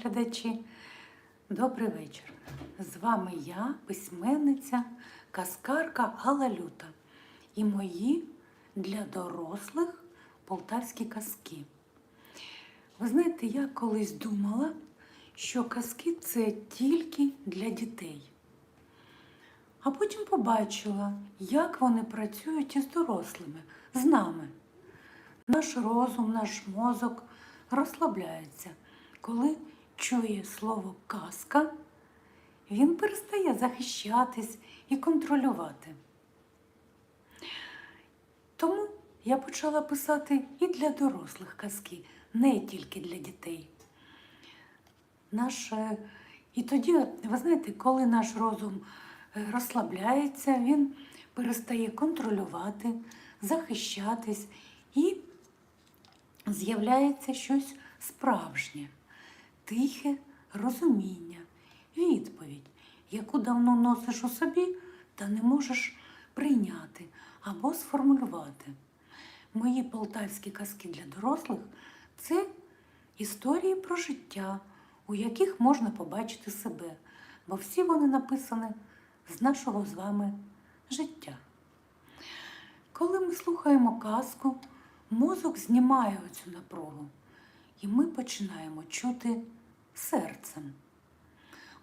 глядачі. Добрий вечір. З вами я, письменниця, казкарка Гала Люта і мої для дорослих полтавські казки. Ви знаєте, я колись думала, що казки це тільки для дітей. А потім побачила, як вони працюють із дорослими, з нами. Наш розум, наш мозок розслабляється. Коли чує слово казка, він перестає захищатись і контролювати. Тому я почала писати і для дорослих казки, не тільки для дітей. Наш, і тоді, ви знаєте, коли наш розум е, розслабляється, він перестає контролювати, захищатись і з'являється щось справжнє, тихе розуміння, відповідь, яку давно носиш у собі та не можеш прийняти або сформулювати. Мої полтавські казки для дорослих це історії про життя, у яких можна побачити себе, бо всі вони написані з нашого з вами життя. Коли ми слухаємо казку, мозок знімає оцю напругу, і ми починаємо чути серцем.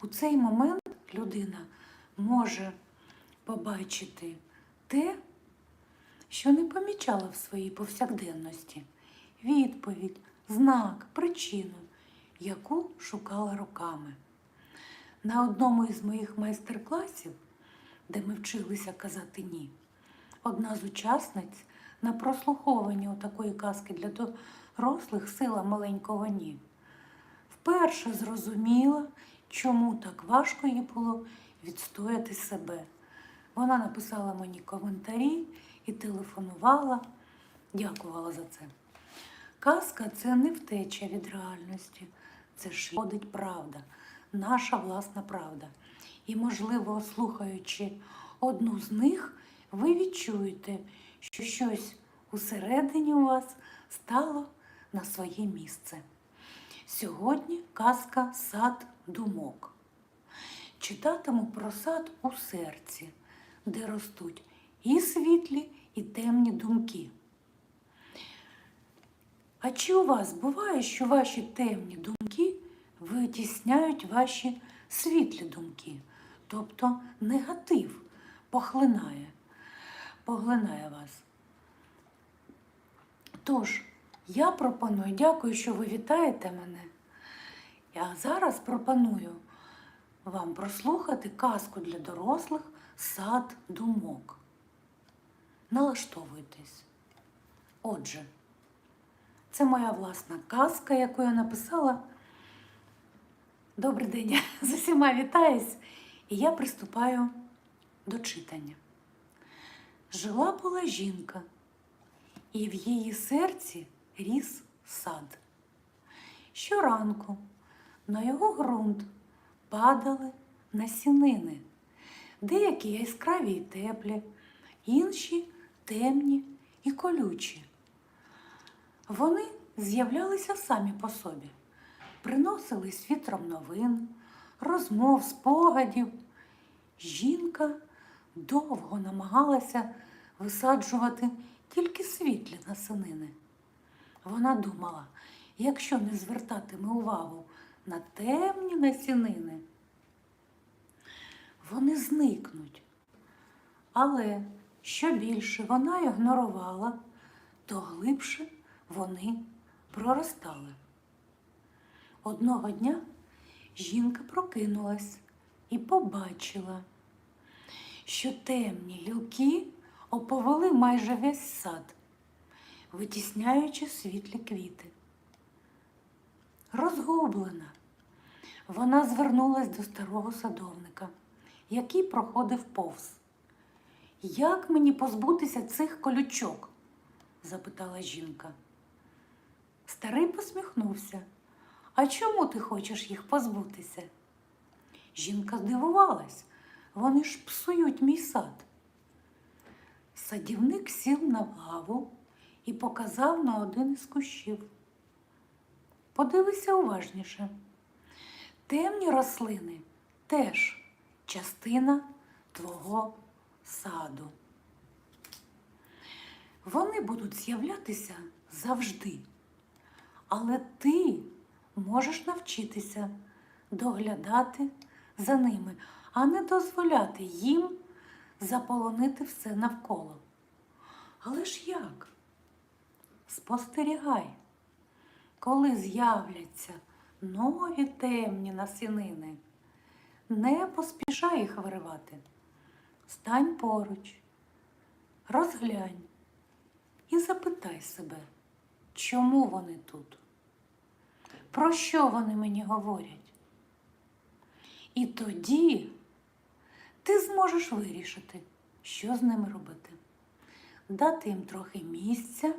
У цей момент людина може побачити те, що не помічала в своїй повсякденності, відповідь, знак, причину, яку шукала роками. На одному із моїх майстер-класів, де ми вчилися казати ні, одна з учасниць на прослуховуванні такої казки для дорослих сила маленького ні. Вперше зрозуміла, чому так важко їй було відстояти себе. Вона написала мені коментарі і телефонувала, дякувала за це. Казка це не втеча від реальності, це шкодить правда, наша власна правда. І, можливо, слухаючи одну з них, ви відчуєте, що щось усередині у вас стало на своє місце. Сьогодні казка Сад думок. Читатиму про сад у серці, де ростуть і світлі, і темні думки. А чи у вас буває, що ваші темні думки витісняють ваші світлі думки? Тобто негатив похлинає, поглинає вас. Тож, я пропоную, дякую, що ви вітаєте мене. Я зараз пропоную вам прослухати казку для дорослих Сад думок. Налаштовуйтесь. Отже, це моя власна казка, яку я написала. Добрий день, з усіма вітаюсь, і я приступаю до читання. Жила була жінка, і в її серці ріс сад. Щоранку на його ґрунт падали насінини, деякі яскраві і теплі, інші темні і колючі. Вони з'являлися самі по собі, приносили світром новин, розмов, спогадів. Жінка довго намагалася висаджувати тільки світлі насинини. Вона думала, якщо не звертатиме увагу на темні насінини, вони зникнуть. Але що більше вона ігнорувала, то глибше вони проростали. Одного дня жінка прокинулась і побачила, що темні гілки оповели майже весь сад, витісняючи світлі квіти. Розгублена, вона звернулась до старого садовника, який проходив повз. Як мені позбутися цих колючок? запитала жінка. Старий посміхнувся. А чому ти хочеш їх позбутися? Жінка здивувалась, вони ж псують мій сад. Садівник сів на лаву і показав на один із кущів. Подивися уважніше. Темні рослини теж частина твого саду. Вони будуть з'являтися завжди, але ти можеш навчитися доглядати за ними, а не дозволяти їм заполонити все навколо. Але ж як? Спостерігай, коли з'являться нові темні насінини, не поспішай їх виривати. Стань поруч, розглянь і запитай себе, чому вони тут? Про що вони мені говорять? І тоді ти зможеш вирішити, що з ними робити. Дати їм трохи місця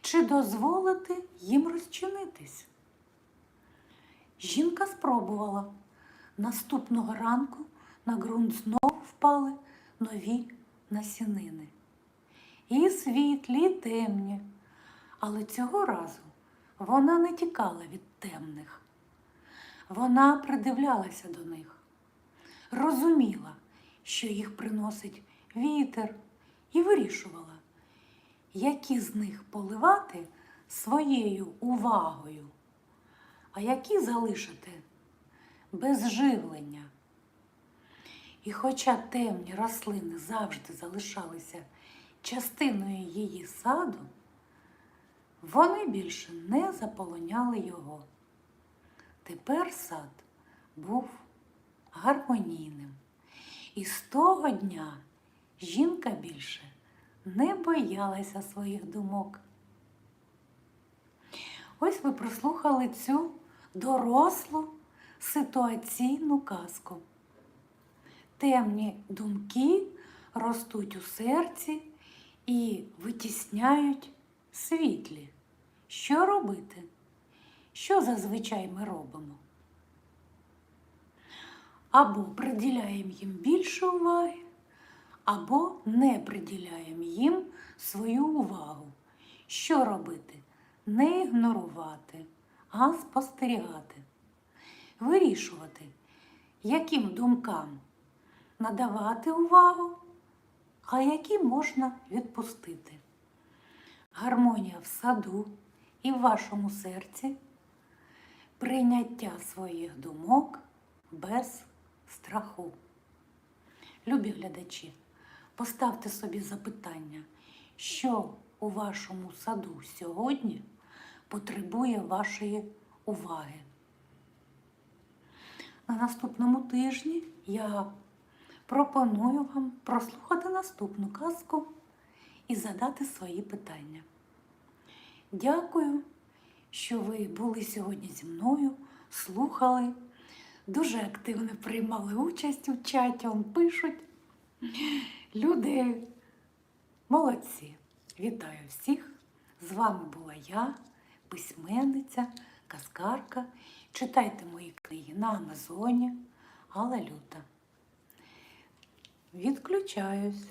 чи дозволити їм розчинитись. Жінка спробувала. Наступного ранку на ґрунт знову впали нові насінини. І світлі, і темні. Але цього разу вона не тікала від темних. Вона придивлялася до них, розуміла, що їх приносить вітер, і вирішувала, які з них поливати своєю увагою, а які залишити без живлення. І хоча темні рослини завжди залишалися частиною її саду, вони більше не заполоняли його. Тепер сад був гармонійним. І з того дня жінка більше не боялася своїх думок. Ось ви прослухали цю дорослу ситуаційну казку. Темні думки ростуть у серці і витісняють світлі. Що робити? Що зазвичай ми робимо? Або приділяємо їм більше уваги, або не приділяємо їм свою увагу. Що робити? Не ігнорувати, а спостерігати, вирішувати, яким думкам надавати увагу, а які можна відпустити. Гармонія в саду і в вашому серці, прийняття своїх думок без страху. Любі глядачі, поставте собі запитання, що у вашому саду сьогодні потребує вашої уваги. На наступному тижні я пропоную вам прослухати наступну казку і задати свої питання. Дякую, що ви були сьогодні зі мною, слухали, дуже активно приймали участь у чаті, он пишуть. Люди молодці. Вітаю всіх! З вами була я, письменниця, казкарка. Читайте мої книги на Амазоні, Алла Люта. Відключаюсь.